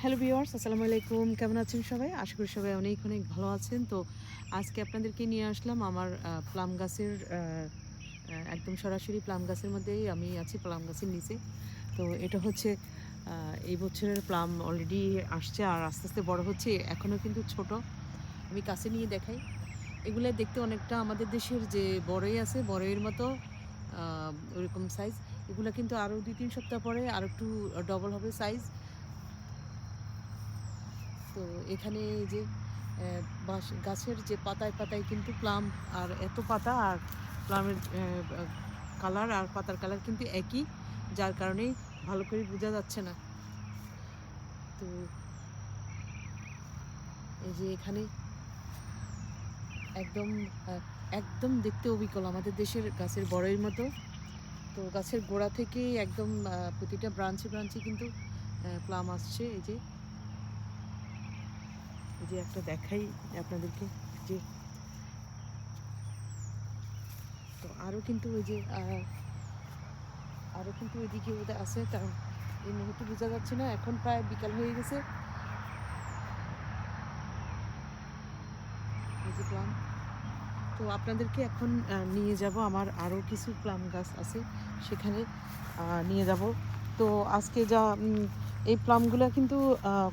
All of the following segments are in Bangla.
হ্যালো ভিওয়ার্স আসসালামু আলাইকুম। কেমন আছেন সবাই? আশা করি সবাই অনেক অনেক ভালো আছেন। তো আজকে আপনাদেরকে নিয়ে আসলাম আমার প্লাম গাছের একদম সরাসরি প্লাম গাছের মধ্যেই আমি আছি প্লাম গাছের নিচে। তো এটা হচ্ছে এই বছরের প্লাম অলরেডি আসছে আর আস্তে আস্তে বড় হচ্ছে এখনও কিন্তু ছোট। আমি কাছে নিয়ে দেখাই। এগুলো দেখতে অনেকটা আমাদের দেশের যে বড়ই আছে বড়ইয়ের মতো আহ, ওরকম সাইজ এগুলো কিন্তু আরও দুই তিন সপ্তাহ পরে আর একটু ডবল হবে সাইজ তো এখানে এই যে গাছের যে পাতায় পাতায় কিন্তু প্লাম আর এত পাতা আর প্লামের কালার আর পাতার কালার কিন্তু একই, যার কারণেই ভালো করে বোঝা যাচ্ছে না। তো এই যে এখানে একদম একদম দেখতে অবিকল, আমাদের দেশের গাছের বড়ের মতো। তো গাছের গোড়া থেকে একদম প্রতিটা ব্রাঞ্চে ব্রাঞ্চে কিন্তু প্লাম আসছে, এই যে যে একটা দেখাই আপনাদেরকে যে তো আরও কিন্তু ওই যে আরও কিন্তু ওইদিকে ওদের আছে কারণ এই মুহূর্তে বোঝা যাচ্ছে না, এখন প্রায় বিকাল হয়ে গেছে। প্লাম। তো আপনাদেরকে এখন নিয়ে যাব, আমার আরও কিছু প্লাম গাছ আছে সেখানে নিয়ে যাব। তো আজকে যা এই প্লামগুলো কিন্তু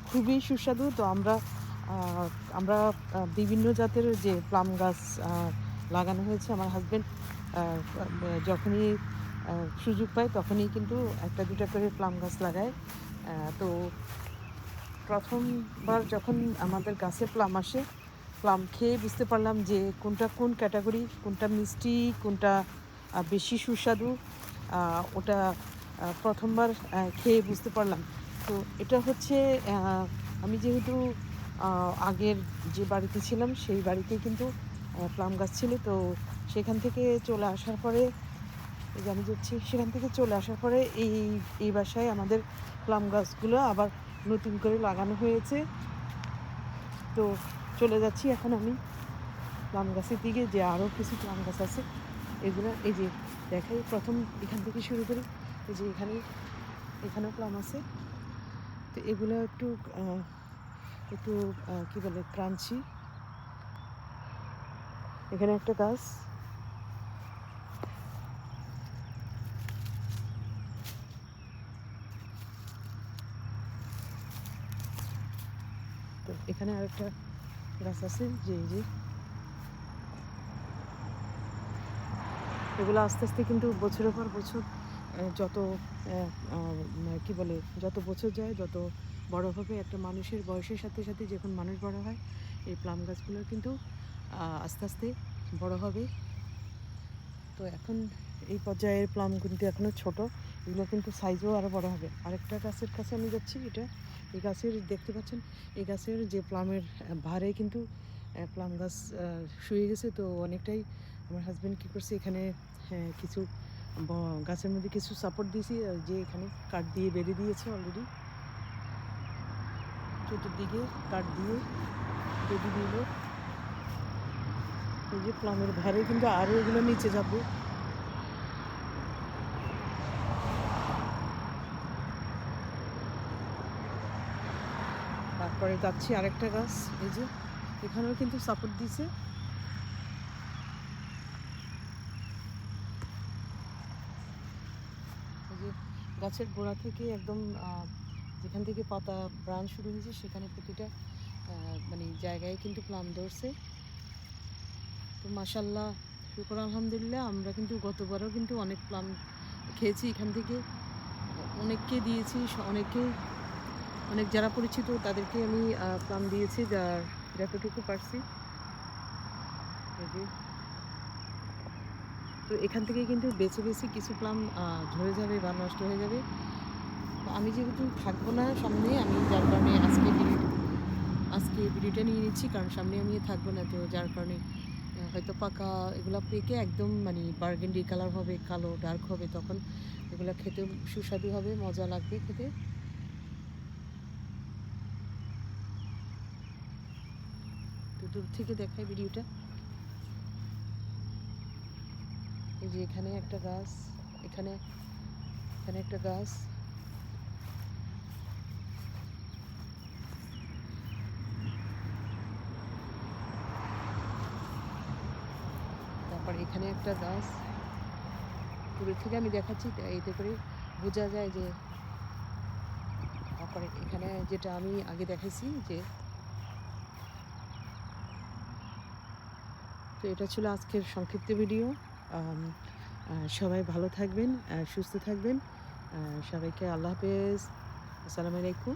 খুবই সুস্বাদু, তো আমরা আমরা বিভিন্ন জাতের যে প্লাম গাছ লাগানো হয়েছে, আমার হাজব্যান্ড যখনই সুযোগ পায় তখনই কিন্তু একটা দুটা করে প্লাম গাছ লাগায়। তো প্রথমবার যখন আমাদের গাছে প্লাম আসে, প্লাম খেয়ে বুঝতে পারলাম যে কোনটা কোন ক্যাটাগরি কোনটা মিষ্টি, কোনটা বেশি সুস্বাদু ওটা প্রথমবার খেয়ে বুঝতে পারলাম। তো এটা হচ্ছে আমি যেহেতু আগের যে বাড়িতে ছিলাম, সেই বাড়িতে কিন্তু প্লাম গাছ ছিল। তো সেখান থেকে চলে আসার পরে, এই যে আমি যাচ্ছি, সেখান থেকে চলে আসার পরে এই এই বাসায় আমাদের প্লাম গাছগুলো আবার নতুন করে লাগানো হয়েছে। তো চলে যাচ্ছি এখন আমি প্লাম গাছের দিকে, যে আরও কিছু প্লাম গাছ আছে। এগুলো, এই যে দেখাই, প্রথম এখান থেকে শুরু করি। এই যে এখানে, এখানেও প্লাম আছে। তো এগুলো একটু একটু কি বলে ক্রাঞ্চি। এখানে একটা গাছ। তো এখানে আরেকটা গাছ আছে যে এই যে। এগুলো আস্তে আস্তে কিন্তু বছরের পর বছর যত আহ, কি বলে যত বছর যায় যত বড় হবে একটা মানুষের বয়সের সাথে সাথে যখন মানুষ বড় হয় এই প্লাম গাছগুলো কিন্তু আস্তে আস্তে বড় হবে। তো এখন এই পর্যায়ের প্লাম কিন্তু এখনও ছোট এগুলো কিন্তু সাইজও আরও বড় হবে। আরেকটা গাছের কাছে আমি যাচ্ছি এটা এই গাছের দেখতে পাচ্ছেন এই গাছের যে প্লামের ভারে কিন্তু প্লাম গাছ শুয়ে গেছে। তো অনেকটাই আমার হাজব্যান্ড কী করছে এখানে হ্যাঁ, কিছু গাছের মধ্যে কিছু সাপোর্ট দিয়েছি যে এখানে কাঠ দিয়ে বেঁধে দিয়েছে অলরেডি চতুর্দিকে কাঠ দিয়ে বেঁধে দিল। এই যে প্লামের ভারে কিন্তু আরও এগুলো নিচে যাবে। তারপরে যাচ্ছি আরেকটা গাছ, এই যে এখানেও কিন্তু সাপোর্ট দিছে। গাছের গোড়া থেকে একদম যেখান থেকে পাতা প্রাণ শুরু হয়েছে সেখানে প্রতিটা মানে জায়গায় কিন্তু প্লাম ধরছে। তো মাসাল্লাহ শুকর আলহামদুলিল্লাহ, আমরা কিন্তু গতবারও কিন্তু অনেক প্লাম খেয়েছি এখান থেকে। অনেককে দিয়েছি অনেকে অনেক যারা পরিচিত, তাদেরকে আমি প্লাম দিয়েছি যার যতটুকু পারছি। তো এখান থেকে কিন্তু বেছে বেছে কিছু প্লাম ঝরে যাবে বা নষ্ট হয়ে যাবে। আমি যেহেতু থাকব না সামনে, আমি যার কারণে আজকে আজকে ভিডিওটা নিয়ে নিচ্ছি, কারণ সামনে আমি থাকব না, তো যার কারণে হয়তো পাকা এগুলো পেকে একদম মানে বার্গেন্ডি কালার হবে, কালো ডার্ক হবে, তখন এগুলো খেতে সুস্বাদু হবে, মজা লাগবে খেতে। তো দূর থেকে দেখাই ভিডিওটা। এই যে এখানে একটা গাছ, এখানে এখানে একটা গাছ। তারপর এখানে একটা গাছ। দূরের থেকে আমি দেখাচ্ছি এতে করে বোঝা যায় যে তারপরে এখানে যেটা আমি আগে দেখেছি যে তো এটা ছিল আজকের সংক্ষিপ্ত ভিডিও। সবাই ভালো থাকবেন সুস্থ থাকবেন। সবাইকে আল্লাহ হাফেজ। আসসালামু আলাইকুম।